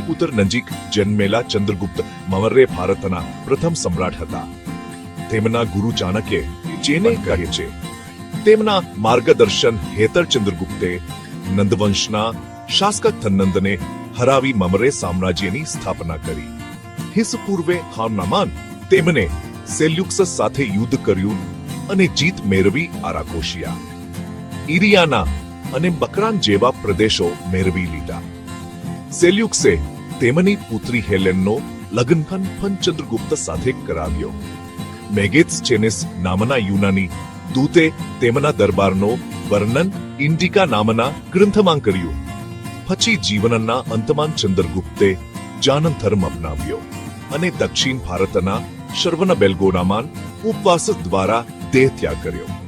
પુત્ર નજીક જન્મેલા ચંદ્રગુપ્ત મૌર્ય ભારતના પ્રથમ સમ્રાટ હતા. તેમના ગુરુ ચાણક્ય જેને કહે છે, તેમના માર્ગદર્શન હેતર ચંદ્રગુપ્તે નંદવંશના શાસક થનંદને હરાવી મમરે સામ્રાજ્યની સ્થાપના કરી. હિસ પૂર્વે હામનામાન તેમને સેલ્યુક્સ સાથે યુદ્ધ કર્યું અને જીત મેળવી આરાકોશિયા. ઇરિયાના અને બકરાન જેવા પ્રદેશો મેળવી લીધા. સેલ્યુક્સે તેમની પુત્રી હેલેનનો લગ્ન પંચંદ્રગુપ્ત સાથે કરાવ્યો. મેગેટ્સ ચેનેસ નામના યુનાની દૂતે તેમના દરબારનો વર્ણન ઇન્ડિકા નામના ગ્રંથમાં કર્યું. પછી જીવનના અંતમાન ચંદ્રગુપ્તે જાનન ધર્મ અપનાવ્યો અને દક્ષિણ ભારતના શર્વન બેલગોનામાન ઉપવાસ દ્વારા દેહ ત્યાગ કર્યો.